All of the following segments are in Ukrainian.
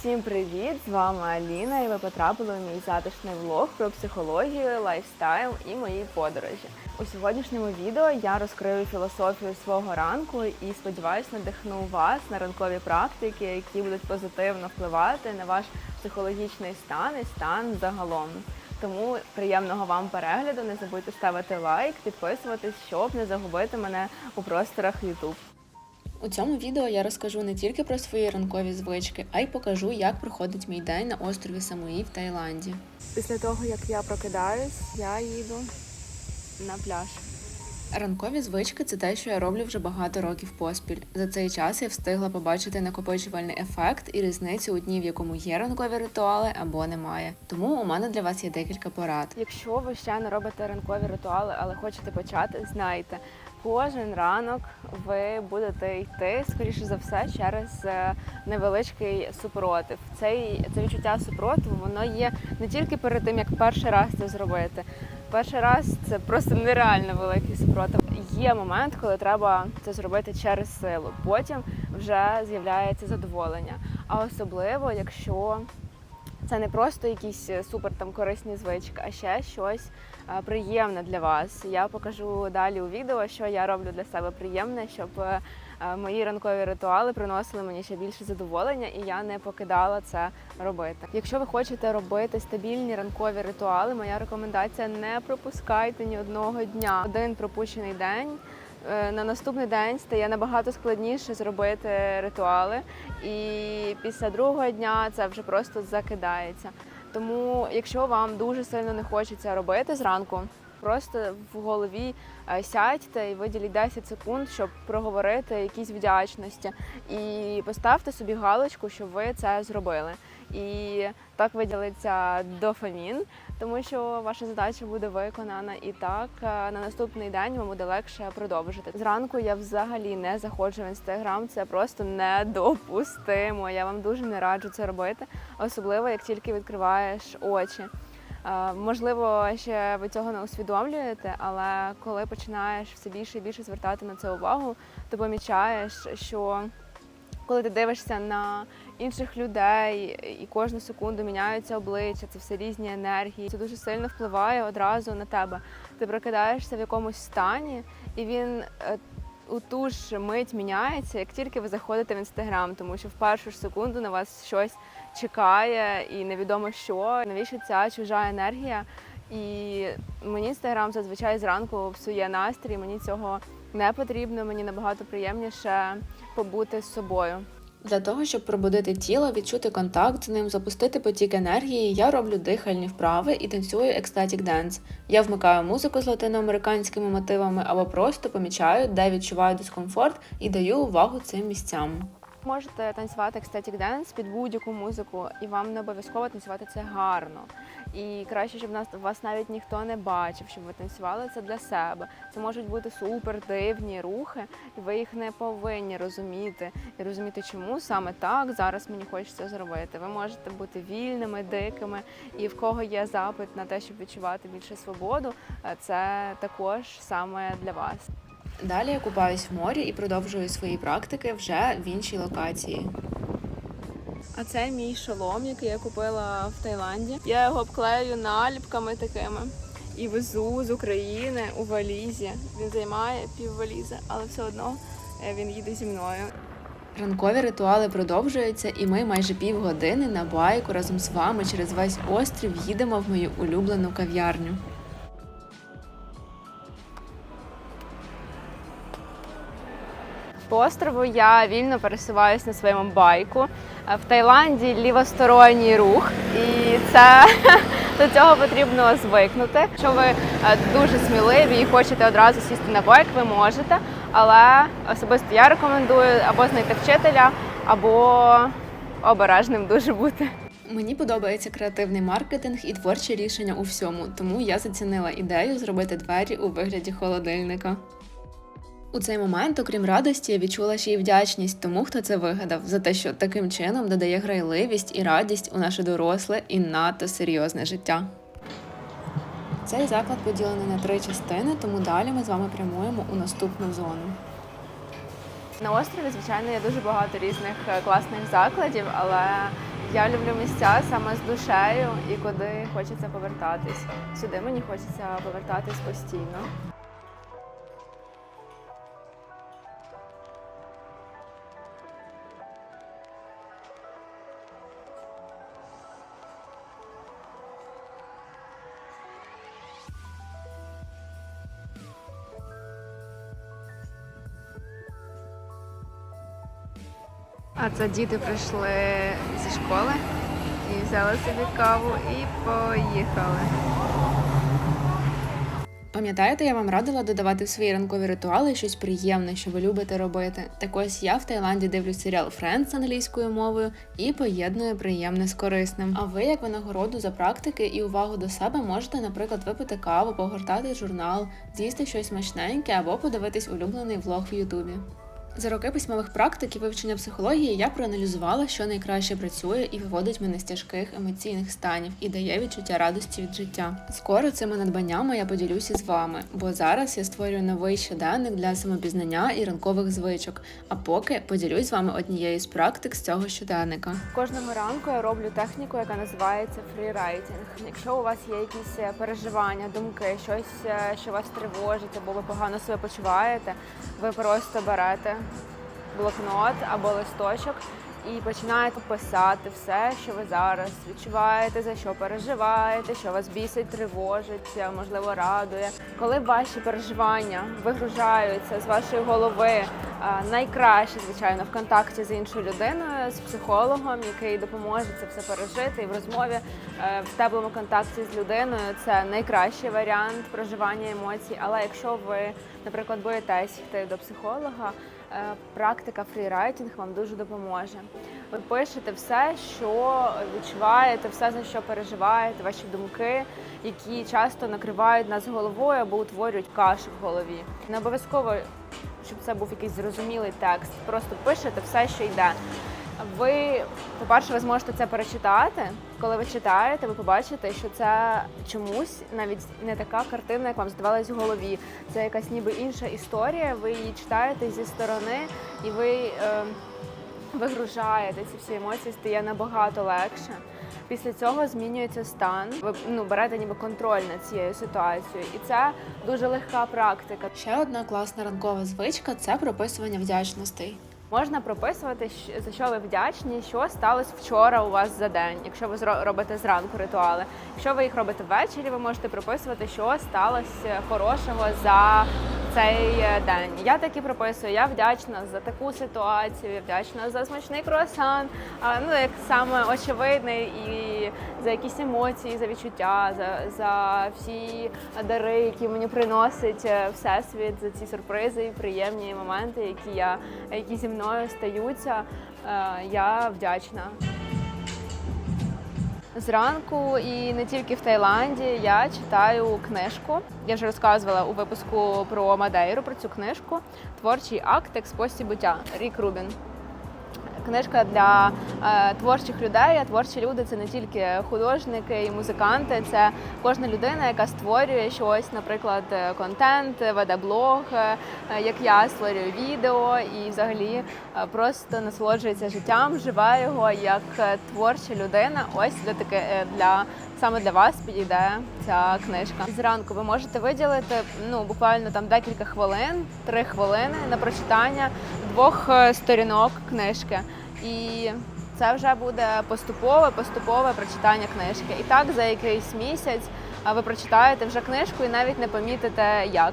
Всім привіт! З вами Аліна, і ви потрапили в мій затишний влог про психологію, лайфстайл і мої подорожі. У сьогоднішньому відео я розкрию філософію свого ранку і сподіваюся, надихну вас на ранкові практики, які будуть позитивно впливати на ваш психологічний стан і стан загалом. Тому приємного вам перегляду. Не забудьте ставити лайк, підписуватись, щоб не загубити мене у просторах YouTube. У цьому відео я розкажу не тільки про свої ранкові звички, а й покажу, як проходить мій день на острові Самуї в Таїланді. Після того, як я прокидаюсь, я їду на пляж. Ранкові звички це те, що я роблю вже багато років поспіль. За цей час я встигла побачити накопичувальний ефект і різницю у дні, в якому є ранкові ритуали або немає. Тому у мене для вас є декілька порад. Якщо ви ще не робите ранкові ритуали, але хочете почати, знайте, кожен ранок ви будете йти, скоріше за все, через е, невеличкий супротив. Цей це відчуття супротиву, воно є не тільки перед тим, як перший раз це зробити. Перший раз це просто нереально великий супротив. Є момент, коли треба це зробити через силу. Потім вже з'являється задоволення. А особливо, якщо це не просто якісь е, супер там корисні звички, а ще щось е, приємне для вас. Я покажу далі у відео, що я роблю для себе приємне, щоб е, мої ранкові ритуали приносили мені ще більше задоволення, і я не покидала це робити. Якщо ви хочете робити стабільні ранкові ритуали, моя рекомендація не пропускайте ні одного дня. Один пропущений день. Е, На наступний день стає набагато складніше зробити ритуали, і після другого дня це вже просто закидається. Тому, якщо вам дуже сильно не хочеться робити зранку, просто в голові е, сядьте і виділіть 10 секунд, щоб проговорити якісь вдячності, і поставте собі галочку, що ви це зробили. І так виділиться дофамін, тому що ваша задача буде виконана, і так е, на наступний день вам буде легше продовжити. Зранку я взагалі не заходжу в інстаграм, це просто недопустимо. Я вам дуже не раджу це робити, особливо як тільки відкриваєш очі. Е, Можливо, ще ви цього не усвідомлюєте, але коли починаєш все більше і більше звертати на це увагу, то помічаєш, що коли ти дивишся на інших людей і кожну секунду міняються обличчя, це все різні енергії. Це дуже сильно впливає одразу на тебе. Ти прокидаєшся в якомусь стані, і він е, у ту ж мить міняється, як тільки ви заходите в інстаграм, тому що в першу ж секунду на вас щось чекає і невідомо що. Навіщо ця чужа енергія? І мені інстаграм зазвичай зранку псує настрій. Мені цього не потрібно. Мені набагато приємніше побути з собою. Для того, щоб пробудити тіло, відчути контакт з ним, запустити потік енергії, я роблю дихальні вправи і танцюю екстатік денс. Я вмикаю музику з латиноамериканськими мотивами або просто помічаю, де відчуваю дискомфорт і даю увагу цим місцям. Можете танцювати ecstatic dance під будь-яку музику, і вам не обов'язково танцювати це гарно. І краще, щоб нас вас навіть ніхто не бачив, щоб ви танцювали це для себе. Це можуть бути супер дивні рухи, і ви їх не повинні розуміти і розуміти, чому саме так зараз мені хочеться зробити. Ви можете бути вільними, дикими, і в кого є запит на те, щоб відчувати більше свободу, е, це також саме для вас. Далі я купаюсь в морі і продовжую свої практики вже в іншій локації. А це мій шолом, який я купила в Таїланді. Я його обклею наліпками такими і везу з України у валізі. Він займає пів валізи, але все одно е, він їде зі мною. Ранкові ритуали продовжуються, і ми майже півгодини на байку разом з вами через весь острів їдемо в мою улюблену кав'ярню. По острову я вільно пересуваюся на своєму байку. Е, В Таїланді лівосторонній рух, і це до цього потрібно звикнути. Якщо ви е, дуже сміливі і хочете одразу сісти на байк, ви можете. Але особисто я рекомендую або знайти вчителя, або обережним дуже бути. Мені подобається креативний маркетинг і творчі рішення у всьому, тому я зацінила ідею зробити двері у вигляді холодильника. У цей момент, окрім радості, я відчула ще й вдячність тому, хто це вигадав, за те, що таким чином додає грайливість і радість у наше доросле і надто серйозне життя. Цей заклад поділений на три частини, тому далі ми з вами прямуємо у наступну зону. На острові, звичайно, є дуже багато різних е, класних закладів, але Я люблю місця саме з душею і куди хочеться повертатись. Сюди мені хочеться повертатись постійно. А це діти прийшли зі школи і взяли собі каву і поїхали. Пам'ятаєте, я вам радила додавати в свої ранкові ритуали щось приємне, що ви любите робити. Так ось я в Таїланді дивлюсь серіал Friends англійською мовою і поєдную приємне з корисним. А ви, як винагороду за практики і увагу до себе, можете, наприклад, випити каву, погортати журнал, з'їсти щось смачненьке або подивитись улюблений влог в Ютубі. За роки письмових практик і вивчення психології я проаналізувала, що найкраще працює і виводить мене з тяжких емоційних станів і дає відчуття радості від життя. Скоро цими надбаннями я поділюся з вами, бо зараз я створюю новий щоденник для самопізнання і ранкових звичок. А поки поділюсь з вами однією з практик з цього щоденника. Кожного ранку я роблю техніку, яка називається фрірайтинг. Якщо у вас є якісь е, переживання, думки, щось, е, що вас тривожить, або ви погано себе почуваєте, ви просто берете блокнот або листочок і починаєте писати все, що ви зараз відчуваєте, за що переживаєте, що вас бісить, тривожить, можливо, радує. Коли ваші переживання вигружаються з вашої голови, е, найкраще, звичайно, в контакті з іншою людиною, з психологом, який допоможе це все пережити, і в розмові е, в теплому контакті з людиною це найкращий варіант проживання емоцій. Але якщо ви, наприклад, боїтесь йти до психолога, практика фрірайтинг вам дуже допоможе. Ви пишете все, що відчуваєте, все за що переживаєте, ваші думки, які часто накривають нас головою або утворюють кашу в голові. Не обов'язково, щоб це був якийсь зрозумілий текст. Просто пишете все, що йде. Ви, по-перше, ви зможете це перечитати. Коли ви читаєте, ви побачите, що це чомусь навіть не така картина, як вам здавалось в голові. Це якась ніби інша історія. Ви її читаєте зі сторони, і ви е, вигружаєте ці всі емоції, стає набагато легше. Після цього змінюється стан. Ви ну, берете ніби контроль над цією ситуацією, і це дуже легка практика. Ще одна класна ранкова звичка це прописування вдячностей. Можна прописувати, за що ви вдячні, що сталося вчора у вас за день, якщо ви робите зранку ритуали. Якщо ви їх робите ввечері, ви можете прописувати, що сталося хорошого за цей е, день. Я так і прописую. Я вдячна за таку ситуацію, вдячна за смачний круасан. Ну як саме очевидний, і за якісь емоції, за відчуття, за, за всі дари, які мені приносить е, всесвіт, за ці сюрпризи і приємні моменти, які я які зі мною стаються. Е, Я вдячна. Зранку і не тільки в Таїланді я читаю книжку. Я вже розказувала у випуску про Мадейру, про цю книжку. Творчий акт як спосіб буття. Рік Рубін. Книжка для е, творчих людей. А творчі люди це не тільки художники і музиканти, це кожна людина, яка створює щось, наприклад, е, контент, веде блог, е, як я створюю відео і взагалі просто насолоджується життям, живе його як творча людина. Ось для таке для саме для вас підійде ця книжка. Зранку ви можете виділити ну буквально там декілька хвилин, три хвилини на прочитання двох е, сторінок книжки. І це вже буде поступове, поступове прочитання книжки. І так за якийсь місяць ви прочитаєте вже книжку і навіть не помітите як.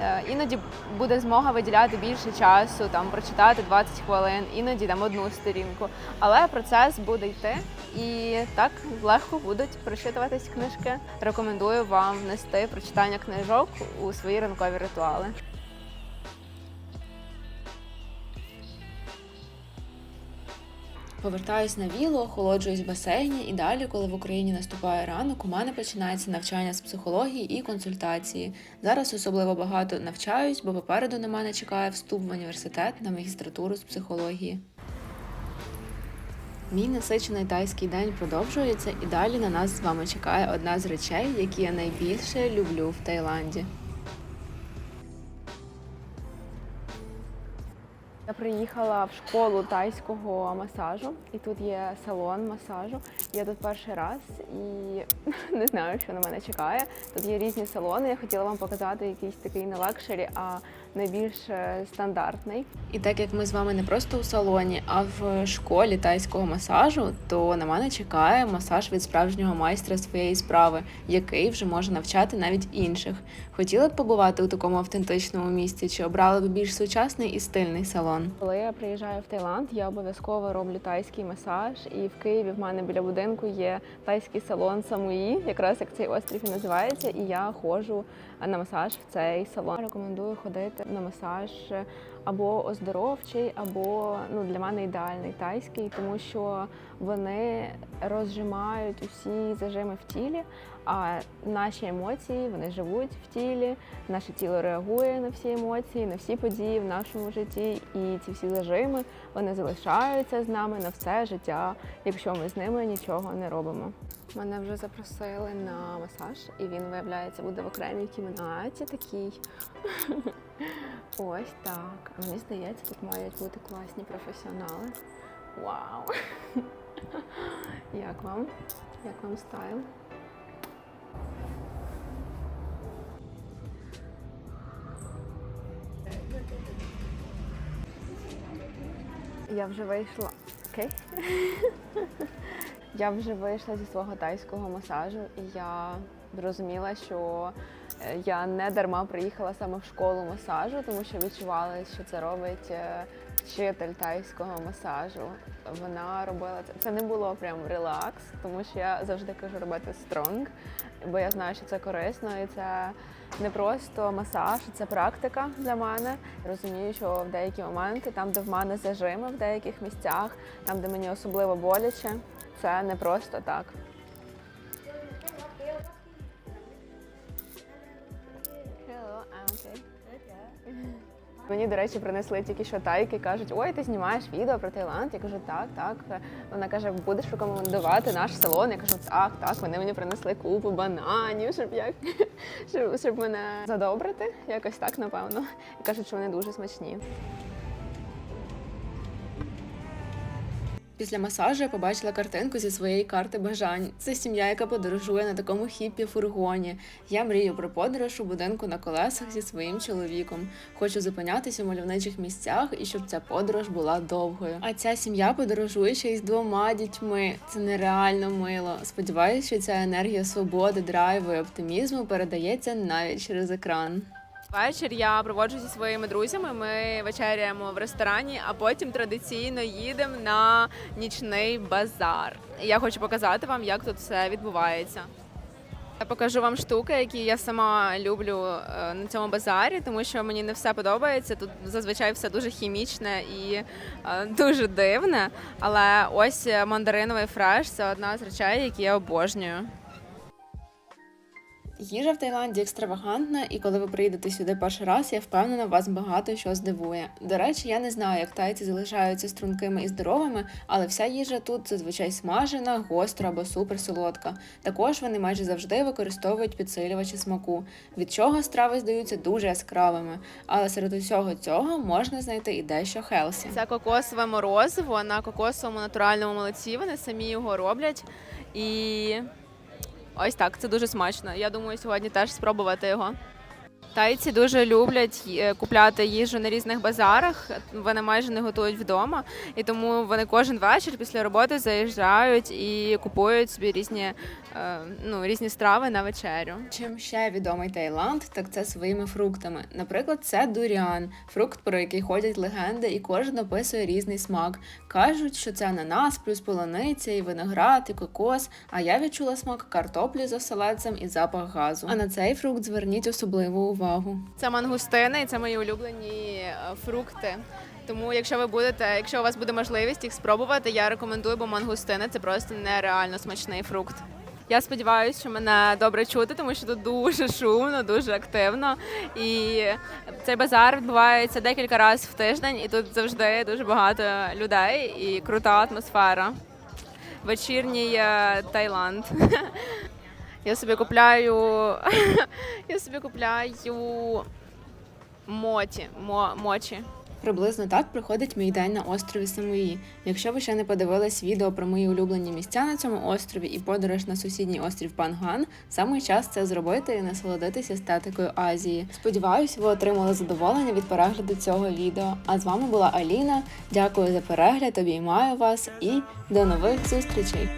Е, Іноді буде змога виділяти більше часу, там прочитати 20 хвилин, іноді там одну сторінку. Але процес буде йти і так легко будуть прочитуватись книжки. Рекомендую вам внести прочитання книжок у свої ранкові ритуали. Повертаюсь на віло, охолоджуюсь в басейні, і далі, коли в Україні наступає ранок, у мене починається навчання з психології і консультації. Зараз особливо багато навчаюсь, бо попереду на мене чекає вступ в університет на магістратуру з психології. Мій насичений тайський день продовжується, і далі на нас з вами чекає одна з речей, які я найбільше люблю в Таїланді. Приїхала в школу тайського масажу, і тут є салон масажу. Я тут перший раз і не знаю, що на мене чекає. Тут є різні салони. Я хотіла вам показати якийсь такий не лакшері, а найбільш е, стандартний. І так як ми з вами не просто у салоні, а в школі тайського масажу, то на мене чекає масаж від справжнього майстра своєї справи, який вже може навчати навіть інших. Хотіли б побувати у такому автентичному місці, чи обрали б більш сучасний і стильний салон? Коли я приїжджаю в Таїланд, я обов'язково роблю тайський масаж. І в Києві в мене біля будинку є тайський салон Самуї, якраз як цей острів і називається. І я ходжу на масаж в цей салон. Рекомендую ходити на масаж або оздоровчий, або ну для мене ідеальний тайський, тому що вони розжимають усі зажими в тілі. А наші емоції вони живуть в тілі, наше тіло реагує на всі емоції, на всі події в нашому житті, і ці всі зажими вони залишаються з нами на все життя, якщо ми з ними нічого не робимо. Мене вже запросили на масаж, і він виявляється буде в окремій кімнаті такій. Ось так. Мені здається, тут мають бути класні професіонали. Вау! Як вам? Як вам стайл? Я вже вийшла. Окей. Я вже вийшла зі свого тайського масажу, і я зрозуміла, що е, я не дарма приїхала саме в школу масажу, тому що відчувала, що це робить е, вчитель тайського масажу. Вона робила це. Це не було прям релакс, тому що я завжди кажу робити стронг, бо я знаю, що це корисно і це не просто масаж, це практика для мене. Розумію, що в деякі моменти, там, де в мене зажими в деяких місцях, там, де мені особливо боляче, це не просто так. Hello, I'm okay. Мені, до речі, принесли тільки що тайки, кажуть, ой, ти знімаєш відео про Таїланд. Я кажу, так, так. Вона каже, будеш рекомендувати наш салон. Я кажу, так, так. Вони мені принесли купу бананів, щоб як щоб, щоб мене задобрити. Якось так, напевно. І кажуть, що вони дуже смачні. Після масажу я побачила картинку зі своєї карти бажань. Це сім'я, яка подорожує на такому хіппі фургоні. Я мрію про подорож у будинку на колесах зі своїм чоловіком. Хочу зупинятися у мальовничих місцях і щоб ця подорож була довгою. А ця сім'я подорожує ще й з двома дітьми. Це нереально мило. Сподіваюся, що ця енергія свободи, драйву і оптимізму передається навіть через екран. Вечір я проводжу зі своїми друзями. Ми вечеряємо в ресторані, а потім традиційно їдемо на нічний базар. Я хочу показати вам, як тут все відбувається. Я покажу вам штуки, які я сама люблю е, на цьому базарі, тому що мені не все подобається. Тут зазвичай все дуже хімічне і е, дуже дивне. Але ось мандариновий фреш це одна з речей, які я обожнюю. Їжа в Таїланді екстравагантна, і коли ви приїдете сюди перший раз, я впевнена, вас багато що здивує. До речі, я не знаю, як тайці залишаються стрункими і здоровими, але вся їжа тут зазвичай смажена, гостра або суперсолодка. Також вони майже завжди використовують підсилювачі смаку, від чого страви здаються дуже яскравими. Але серед усього цього можна знайти і дещо хелсі. Це кокосове морозиво на кокосовому натуральному молоці. Вони самі його роблять. І ось так, це дуже смачно. Я думаю, сьогодні теж спробувати його. Тайці дуже люблять е, купляти їжу на різних базарах. Вони майже не готують вдома, і тому вони кожен вечір після роботи заїжджають і купують собі різні, е, ну, різні страви на вечерю. Чим ще відомий Таїланд, так це своїми фруктами. Наприклад, це дуріан, фрукт, про який ходять легенди, і кожен описує різний смак. Кажуть, що це ананас, плюс полуниця, і виноград, і кокос. А я відчула смак картоплі з оселедцем і запах газу. А на цей фрукт зверніть особливу увагу. Це мангустини, і це мої улюблені е, фрукти. Тому, якщо ви будете, якщо у вас буде можливість їх спробувати, я рекомендую, бо мангустини це просто нереально смачний фрукт. Я сподіваюся, що мене добре чути, тому що тут дуже шумно, дуже активно. І цей базар відбувається декілька разів в тиждень, і тут завжди дуже багато людей і крута атмосфера. Вечірній е, Таїланд. Я собі купляю. Я собі купляю моті. Мо, мочі. Приблизно так проходить мій день на острові Самуї. Якщо ви ще не подивились відео про мої улюблені місця на цьому острові і подорож на сусідній острів Панган, саме час це зробити і насолодитися естетикою Азії. Сподіваюсь, ви отримали задоволення від перегляду цього відео. А з вами була Аліна. Дякую за перегляд, обіймаю вас і до нових зустрічей!